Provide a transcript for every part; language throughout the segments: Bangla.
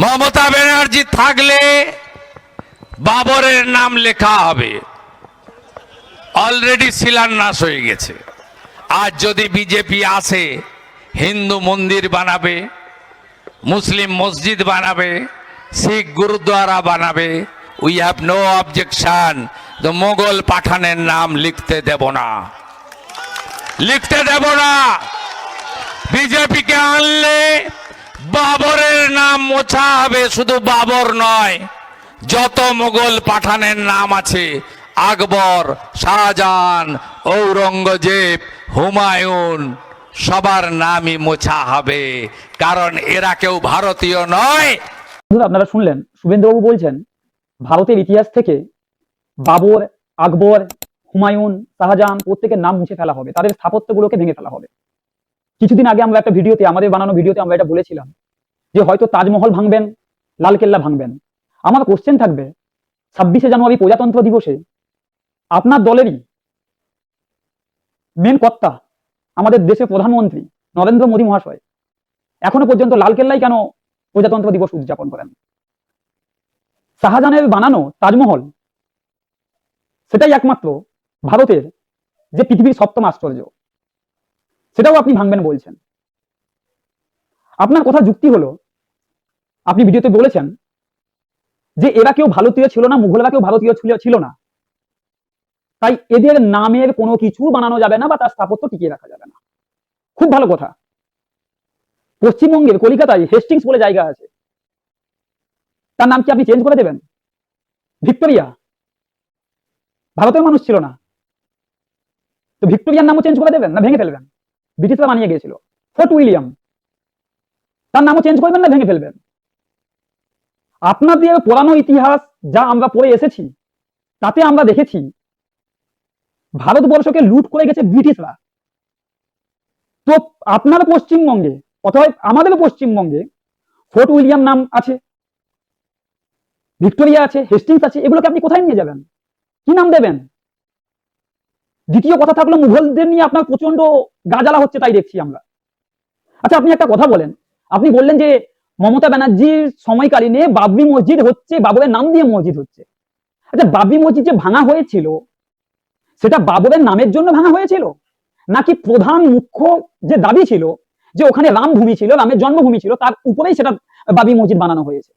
মমতা ব্যানার্জি থাকলে বাবরের নাম লেখা হবে। অলরেডি শিলান্যাস হয়ে গেছে। আজ যদি বিজেপি আসে, হিন্দু মন্দির বানাবে, মুসলিম মসজিদ বানাবে, শিখ গুরুদ্বারা বানাবে উই হ্যাভ নো অবজেকশন তো মোগল পাঠানের নাম লিখতে দেব না। লিখতে দেব না। বিজেপিকে আনলে বাবরের নাম মোছা হবে, শুধু বাবর নয়। যত মোগল পাঠানের নাম আছে, আকবর, শাহজাহান, ঔরঙ্গজেব, হুমায়ুন, সবার নামই মোছা হবে, কারণ এরা কেউ ভারতীয় নয়। আপনারা শুনলেন, শুভেন্দ্রবাবু বলছেন, ভারতের ইতিহাস থেকে বাবর, আকবর, হুমায়ুন, শাহজাহান প্রত্যেকের নাম মুছে ফেলা হবে, তাদের স্থাপত্যগুলোকে ভেঙে ফেলা হবে। কিছুদিন আগে আমরা একটা ভিডিওতে, আমাদের বানানো ভিডিওতে আমরা এটা বলেছিলাম যে হয়তো তাজমহল ভাঙবেন, লালকেল্লা ভাঙবেন। আমার কোশ্চেন থাকবে, ছাব্বিশে জানুয়ারি প্রজাতন্ত্র দিবসে আপনার দলেরই মেন কর্তা আমাদের দেশের প্রধানমন্ত্রী নরেন্দ্র মোদী মহাশয় এখনও পর্যন্ত লালকেল্লাই কেন প্রজাতন্ত্র দিবস উদযাপন করেন? শাহজাহানের বানানো তাজমহল সেটাই একমাত্র ভারতের যে পৃথিবীর সপ্তম আশ্চর্য। সেটাও আপনি ভাঙবেন বলছেন। আপনার কথা যুক্তি হলো আপনি ভিডিওতে বলেছেন যে এরা কেউ ভারতীয় ছিল না, মুঘলরা কেউ ভারতীয় ছিল ছিল না। তাই এদের নামের কোনো কিছু বানানো যাবে না বা তার স্থাপত্য টিকিয়ে রাখা যাবে না। খুব ভালো কথা। পশ্চিমবঙ্গের কলিকাতায় হেস্টিংস বলে জায়গা আছে। তার নাম কি আপনি চেঞ্জ করে দেবেন? ভিক্টোরিয়া। ভারতের মানুষ ছিল না। তো ভিক্টোরিয়ার নামও চেঞ্জ করে দেবেন না ভেঙে ফেলবেন? ব্রিটিশরা বানিয়ে গিয়েছিল। Fort William. তার নামও চেঞ্জ করবেন না ভেঙে ফেলবেন? আপনাদের পুরানো ইতিহাস যা আমরা পড়ে এসেছি, তাতে আমরা দেখেছি ভারতবর্ষকে লুট করে গেছে ব্রিটিশরা। তো আপনার পশ্চিমবঙ্গে, অথবা আমাদের পশ্চিমবঙ্গে ফোর্ট উইলিয়াম নাম আছে, ভিক্টোরিয়া আছে, হেস্টিংস আছে, এগুলোকে আপনি কোথায় নিয়ে যাবেন? কি নাম দেবেন? দ্বিতীয় কথা থাকল, মুঘলদের নিয়ে আপনার প্রচণ্ড গাজালা হচ্ছে, তাই দেখছি আমরা। আচ্ছা আপনি একটা কথা বলেন। আপনি বললেন যে মমতা ব্যানার্জির সময়কালীনে বাবরি মসজিদ হচ্ছে, বাবরের নাম দিয়ে মসজিদ হচ্ছে। আচ্ছা বাবরি মসজিদ যে ভাঙা হয়েছিল, সেটা বাবরের নামের জন্য ভাঙা হয়েছিল? নাকি প্রধান মুখ্য যে দাবি ছিল, যে ওখানে রামভূমি ছিল, রামের জন্মভূমি ছিল, তার উপরেই সেটা বাবরি মসজিদ বানানো হয়েছে?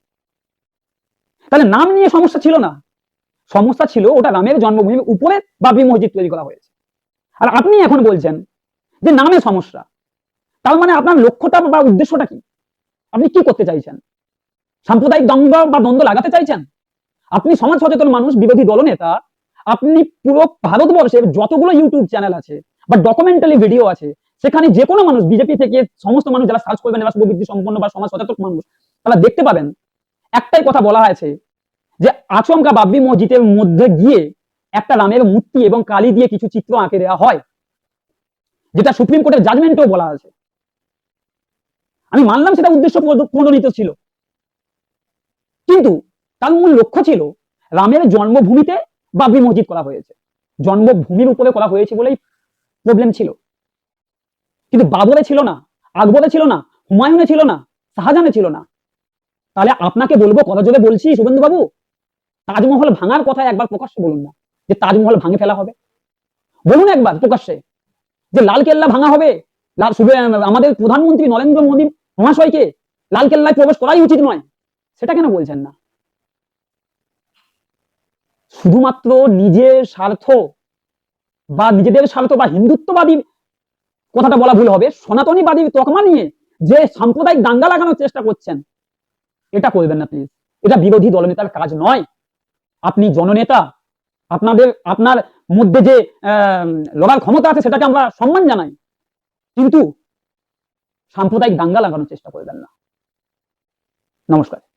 তাহলে নাম নিয়ে সমস্যা ছিল না। সমস্যা ছিল ওটা রামের জন্মভূমির উপরে বাবরি মসজিদ তৈরি করা হয়েছে। আর আপনি এখন বলছেন যে নামে সমস্যা। তার মানে আপনার লক্ষ্যটা বা উদ্দেশ্যটা কি? আপনি কি করতে চাইছেন? সাম্প্রদায়িক দ্বন্দ্ব বা দ্বন্দ্ব লাগাতে চাইছেন? আপনি সমাজ সচেতন মানুষ, বিরোধী দলনেতা আপনি পুরো ভারতবর্ষের যতগুলো ইউটিউব চ্যানেল আছে বা ডকুমেন্টারি ভিডিও আছে, সেখানে যে কোনো মানুষ বিজেপি থেকে সমস্ত মানুষ যারা সার্চ করবেন শুভবৃদ্ধি সম্পন্ন বা সমাজ সচেতন মানুষ, তারা দেখতে পাবেন, একটাই কথা বলা হয়েছে যে আচমকা বাবরি মসজিদের মধ্যে গিয়ে একটা রামের মূর্তি এবং কালি দিয়ে কিছু চিত্র আঁকে দেওয়া হয়, যেটা সুপ্রিম কোর্টের জাজমেন্টেও বলা আছে। আমি মানলাম সেটা উদ্দেশ্য প্রণোদিত ছিল। কিন্তু তার মূল লক্ষ্য ছিল রামের জন্মভূমিতে বাবরি মসজিদ করা হয়েছে। জন্মভূমির উপরে করা হয়েছে বলেই প্রবলেম ছিল। কিন্তু বাবরে ছিল না, আকবরে ছিল না, হুমায়ুনে ছিল না, শাহজাহানে ছিল না। তাহলে আপনাকে বলব, কথা জোরে বলছি শুভেন্দু বাবু তাজমহল ভাঙার কথা একবার প্রকাশ্যে বলুন না, যে তাজমহল ভাঙে ফেলা হবে। বলুন একবার প্রকাশ্যে, যে লাল কেল্লা ভাঙা হবে। লাল আমাদের প্রধানমন্ত্রী নরেন্দ্র মোদী মহাশয়কে লাল কেল্লায় প্রবেশ করাই উচিত নয়। সেটা কেন বলছেন না? শুধুমাত্র নিজের স্বার্থ বা নিজেদের স্বার্থ বা হিন্দুত্ববাদী কথাটা বলা ভুল হবে। সনাতনীবাদী তকমা নিয়ে যে সাম্প্রদায়িক দাঙ্গা লাগানোর চেষ্টা করছেন, এটা করবেন না প্লিজ এটা বিরোধী দলনেতার কাজ নয়। আপনি জননেতা, আপনাদের, আপনার মধ্যে যে লড়ার ক্ষমতা আছে সেটাকে আমরা সম্মান জানাই। কিন্তু সাম্প্রদায়িক দাঙ্গা লাগানোর চেষ্টা করবেন না। নমস্কার।